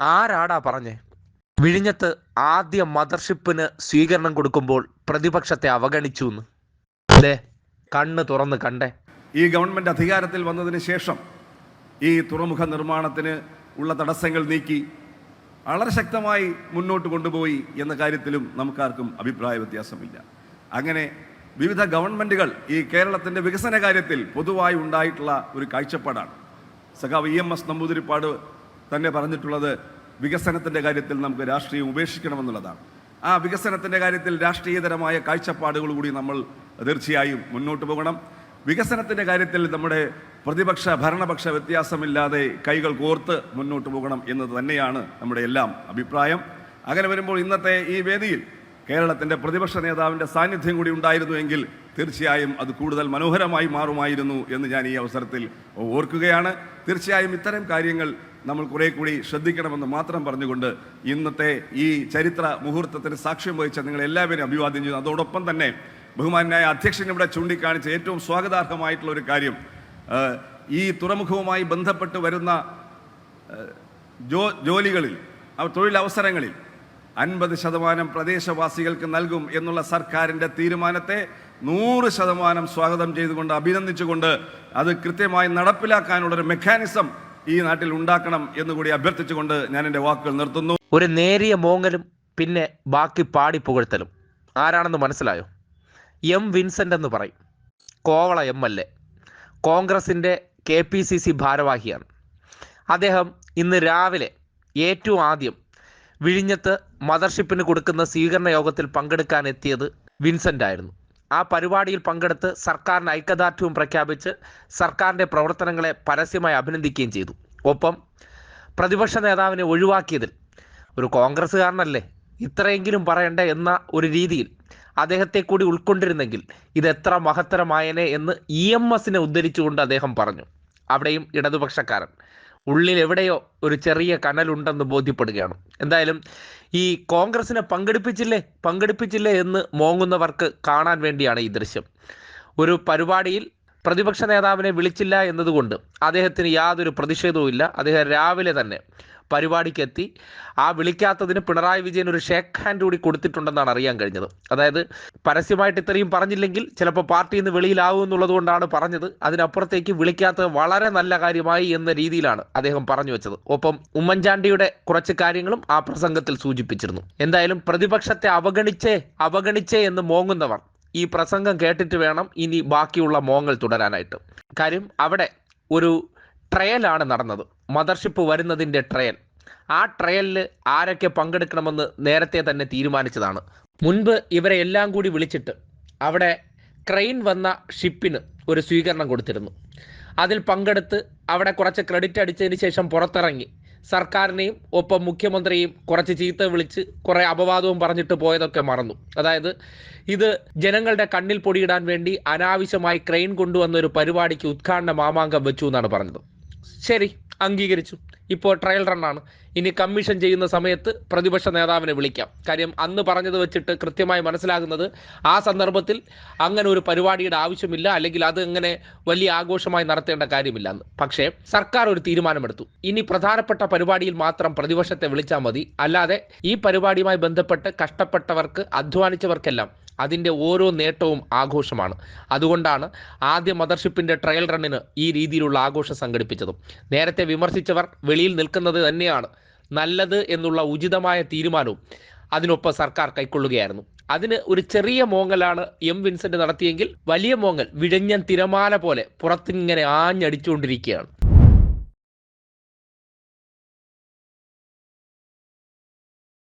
ആരാടാ പറഞ്ഞേ? വിഴിഞ്ഞത്ത് ആദ്യ മദർഷിപ്പിന് സ്വീകരണം കൊടുക്കുമ്പോൾ പ്രതിപക്ഷത്തെ അവഗണിച്ചു എന്ന് അല്ലേ കണ്ണ് തുറന്ന് കണ്ടേ. ഈ ഗവൺമെന്റ് അധികാരത്തിൽ വന്നതിന് ശേഷം ഈ തുറമുഖ നിർമ്മാണത്തിന് ഉള്ള തടസ്സങ്ങൾ നീക്കി വളരെ ശക്തമായി മുന്നോട്ട് കൊണ്ടുപോയി എന്ന കാര്യത്തിലും നമുക്കാർക്കും അഭിപ്രായ വ്യത്യാസമില്ല. അങ്ങനെ വിവിധ ഗവൺമെന്റുകൾ ഈ കേരളത്തിന്റെ വികസന കാര്യത്തിൽ പൊതുവായി ഉണ്ടായിട്ടുള്ള ഒരു കാഴ്ചപ്പാടാണ്. സഖാവ് ഇ എം എസ് നമ്പൂതിരിപ്പാട് തന്നെ പറഞ്ഞിട്ടുള്ളത് വികസനത്തിന്റെ കാര്യത്തിൽ നമുക്ക് രാഷ്ട്രീയം ഉപേക്ഷിക്കണമെന്നുള്ളതാണ്. ആ വികസനത്തിന്റെ കാര്യത്തിൽ രാഷ്ട്രീയതരമായ കാഴ്ചപ്പാടുകൾ കൂടി നമ്മൾ തീർച്ചയായും മുന്നോട്ട് പോകണം. വികസനത്തിന്റെ കാര്യത്തിൽ നമ്മുടെ പ്രതിപക്ഷ ഭരണപക്ഷ വ്യത്യാസമില്ലാതെ കൈകൾ കോർത്ത് മുന്നോട്ട് പോകണം എന്നത് തന്നെയാണ് നമ്മുടെ എല്ലാം അഭിപ്രായം. അങ്ങനെ വരുമ്പോൾ ഇന്നത്തെ ഈ വേദിയിൽ കേരളത്തിന്റെ പ്രതിപക്ഷ നേതാവിന്റെ സാന്നിധ്യം കൂടി ഉണ്ടായിരുന്നുവെങ്കിൽ തീർച്ചയായും അത് കൂടുതൽ മനോഹരമായി മാറുമായിരുന്നു എന്ന് ഞാൻ ഈ അവസരത്തിൽ ഓർക്കുകയാണ്. തീർച്ചയായും ഇത്തരം കാര്യങ്ങൾ നമ്മൾ കുറേ കൂടി ശ്രദ്ധിക്കണമെന്ന് മാത്രം പറഞ്ഞുകൊണ്ട് ഇന്നത്തെ ഈ ചരിത്ര മുഹൂർത്തത്തിന് സാക്ഷ്യം വഹിച്ച നിങ്ങൾ എല്ലാവരും അഭിവാദ്യം ചെയ്യുന്നു. അതോടൊപ്പം തന്നെ ബഹുമാനായ അധ്യക്ഷൻ ഇവിടെ ചൂണ്ടിക്കാണിച്ച ഏറ്റവും സ്വാഗതാർഹമായിട്ടുള്ള ഒരു കാര്യം ഈ തുറമുഖവുമായി ബന്ധപ്പെട്ട് വരുന്ന ജോ ജോലികളിൽ തൊഴിലവസരങ്ങളിൽ അൻപത് ശതമാനം പ്രദേശവാസികൾക്ക് നൽകും എന്നുള്ള സർക്കാരിന്റെ തീരുമാനത്തെ നൂറ് ശതമാനം സ്വാഗതം ചെയ്തുകൊണ്ട് അഭിനന്ദിച്ചുകൊണ്ട് അത് കൃത്യമായി നടപ്പിലാക്കാനുള്ളൊരു മെക്കാനിസം ഈ നാട്ടിൽ ഉണ്ടാക്കണം എന്നുകൂടി അഭ്യർത്ഥിച്ചുകൊണ്ട് ഞാൻ എന്റെ വാക്കുകൾ നിർത്തുന്നു. ഒരു നേരിയ മോങ്ങലും പിന്നെ ബാക്കി പാടി പുകഴ്ത്തലും. ആരാണെന്ന് മനസ്സിലായോ? എം വിൻസെന്റ് എന്ന് പറയും. Kovalam M L A. കോൺഗ്രസിന്റെ കെ പി സി സി ഭാരവാഹിയാണ്. അദ്ദേഹം ഇന്ന് രാവിലെ ഏറ്റവും ആദ്യം വിഴിഞ്ഞത്ത് മദർഷിപ്പിന് കൊടുക്കുന്ന സ്വീകരണ യോഗത്തിൽ പങ്കെടുക്കാൻ എത്തിയത് വിൻസെന്റ് ആയിരുന്നു ആ പരിപാടിയിൽ പങ്കെടുത്ത് സർക്കാരിന് ഐക്യദാർഢ്യവും പ്രഖ്യാപിച്ച് സർക്കാരിന്റെ പ്രവർത്തനങ്ങളെ പരസ്യമായി അഭിനന്ദിക്കുകയും ചെയ്തു. ഒപ്പം പ്രതിപക്ഷ നേതാവിനെ ഒഴിവാക്കിയതിൽ ഒരു കോൺഗ്രസ്സുകാരനല്ലേ ഇത്രയെങ്കിലും പറയണ്ടേ എന്ന ഒരു രീതിയിൽ അദ്ദേഹത്തെ കൂടി ഉൾക്കൊണ്ടിരുന്നെങ്കിൽ ഇത് എത്ര മഹത്തരമായനെ എന്ന് ഇ എം എസിനെ ഉദ്ധരിച്ചുകൊണ്ട് അദ്ദേഹം പറഞ്ഞു. അവിടെയും ഇടതുപക്ഷക്കാരൻ ഉള്ളിൽ എവിടെയോ ഒരു ചെറിയ കനലുണ്ടെന്ന് ബോധ്യപ്പെടുകയാണ്. എന്തായാലും ഈ കോൺഗ്രസിനെ പങ്കെടുപ്പിച്ചില്ലേ? പങ്കെടുപ്പിച്ചില്ലേ എന്ന് മോങ്ങുന്നവർക്ക് കാണാൻ വേണ്ടിയാണ് ഈ ദൃശ്യം. ഒരു പരിപാടിയിൽ പ്രതിപക്ഷ നേതാവിനെ വിളിച്ചില്ല എന്നതുകൊണ്ട് അദ്ദേഹത്തിന് യാതൊരു പ്രതിഷേധവും ഇല്ല അദ്ദേഹം രാവിലെ തന്നെ പരിപാടിക്കെത്തി. ആ വിളിക്കാത്തതിന് പിണറായി വിജയൻ ഒരു ഷേക്ക് ഹാൻഡ് കൂടി കൊടുത്തിട്ടുണ്ടെന്നാണ് അറിയാൻ കഴിഞ്ഞത്. അതായത് പരസ്യമായിട്ട് ഇത്രയും പറഞ്ഞില്ലെങ്കിൽ ചിലപ്പോൾ പാർട്ടിയിൽ നിന്ന് വെളിയിലാവും എന്നുള്ളത് കൊണ്ടാണ് പറഞ്ഞത്. അതിനപ്പുറത്തേക്ക് വിളിക്കാത്തത് വളരെ നല്ല കാര്യമായി എന്ന രീതിയിലാണ് അദ്ദേഹം പറഞ്ഞു വെച്ചത്. ഒപ്പം ഉമ്മൻചാണ്ടിയുടെ കുറച്ച് കാര്യങ്ങളും ആ പ്രസംഗത്തിൽ സൂചിപ്പിച്ചിരുന്നു. എന്തായാലും പ്രതിപക്ഷത്തെ അവഗണിച്ചേ അവഗണിച്ചേ എന്ന് മോങ്ങുന്നവർ ഈ പ്രസംഗം കേട്ടിട്ട് വേണം ഇനി ബാക്കിയുള്ള മോങ്ങൾ തുടരാനായിട്ട്. കാര്യം അവിടെ ഒരു ട്രയലാണ് നടന്നത്. മദർഷിപ്പ് വരുന്നതിന്റെ ട്രയൽ. ആ ട്രയലിൽ ആരൊക്കെ പങ്കെടുക്കണമെന്ന് നേരത്തെ തന്നെ തീരുമാനിച്ചതാണ്. മുൻപ് ഇവരെ എല്ലാം കൂടി വിളിച്ചിട്ട് അവിടെ ക്രെയിൻ വന്ന ഷിപ്പിന് ഒരു സ്വീകരണം കൊടുത്തിരുന്നു. അതിൽ പങ്കെടുത്ത് അവിടെ കുറച്ച് ക്രെഡിറ്റ് അടിച്ചതിന് ശേഷം പുറത്തിറങ്ങി. സർക്കാരിനെയും ഒപ്പം മുഖ്യമന്ത്രിയും കുറച്ച് ചീത്ത വിളിച്ച് കുറെ അപവാദവും പറഞ്ഞിട്ട് പോയതൊക്കെ മറന്നു. അതായത് ഇത് ജനങ്ങളുടെ കണ്ണിൽ പൊടിയിടാൻ വേണ്ടി അനാവശ്യമായി ക്രെയിൻ കൊണ്ടുവന്ന ഒരു പരിപാടിക്ക് ഉദ്ഘാടന മാമാങ്കം വെച്ചു എന്നാണ് പറഞ്ഞത്. ശരി അംഗീകരിച്ചു. ഇപ്പോൾ ട്രയൽ റണ്ണാണ് ഇനി കമ്മീഷൻ ചെയ്യുന്ന സമയത്ത് പ്രതിപക്ഷ നേതാവിനെ വിളിക്കാം. കാര്യം അന്ന് പറഞ്ഞത് വെച്ചിട്ട് കൃത്യമായി മനസ്സിലാകുന്നത് ആ സന്ദർഭത്തിൽ അങ്ങനെ ഒരു പരിപാടിയുടെ ആവശ്യമില്ല അല്ലെങ്കിൽ അത് അങ്ങനെ വലിയ ആഘോഷമായി നടത്തേണ്ട കാര്യമില്ല എന്ന്. പക്ഷേ സർക്കാർ ഒരു തീരുമാനമെടുത്തു. ഇനി പ്രധാനപ്പെട്ട പരിപാടിയിൽ മാത്രം പ്രതിപക്ഷത്തെ വിളിച്ചാൽ മതി. അല്ലാതെ ഈ പരിപാടിയുമായി ബന്ധപ്പെട്ട് കഷ്ടപ്പെട്ടവർക്ക് അധ്വാനിച്ചവർക്കെല്ലാം അതിന്റെ ഓരോ നേട്ടവും ആഘോഷമാണ്. അതുകൊണ്ടാണ് ആദ്യ മദർഷിപ്പിന്റെ ട്രയൽ റണ്ണിന് ഈ രീതിയിലുള്ള ആഘോഷം സംഘടിപ്പിച്ചതും. നേരത്തെ വിമർശിച്ചവർ വെളിയിൽ നിൽക്കുന്നത് തന്നെയാണ് നല്ലത് എന്നുള്ള ഉചിതമായ തീരുമാനവും അതിനൊപ്പം സർക്കാർ കൈക്കൊള്ളുകയായിരുന്നു. അതിന് ഒരു ചെറിയ മോങ്ങലാണ് എം വിൻസെന്റ് നടത്തിയെങ്കിൽ വലിയ മോങ്ങൽ വിഴഞ്ഞൻ തിരമാല പോലെ പുറത്തിങ്ങനെ ആഞ്ഞടിച്ചുകൊണ്ടിരിക്കുകയാണ്.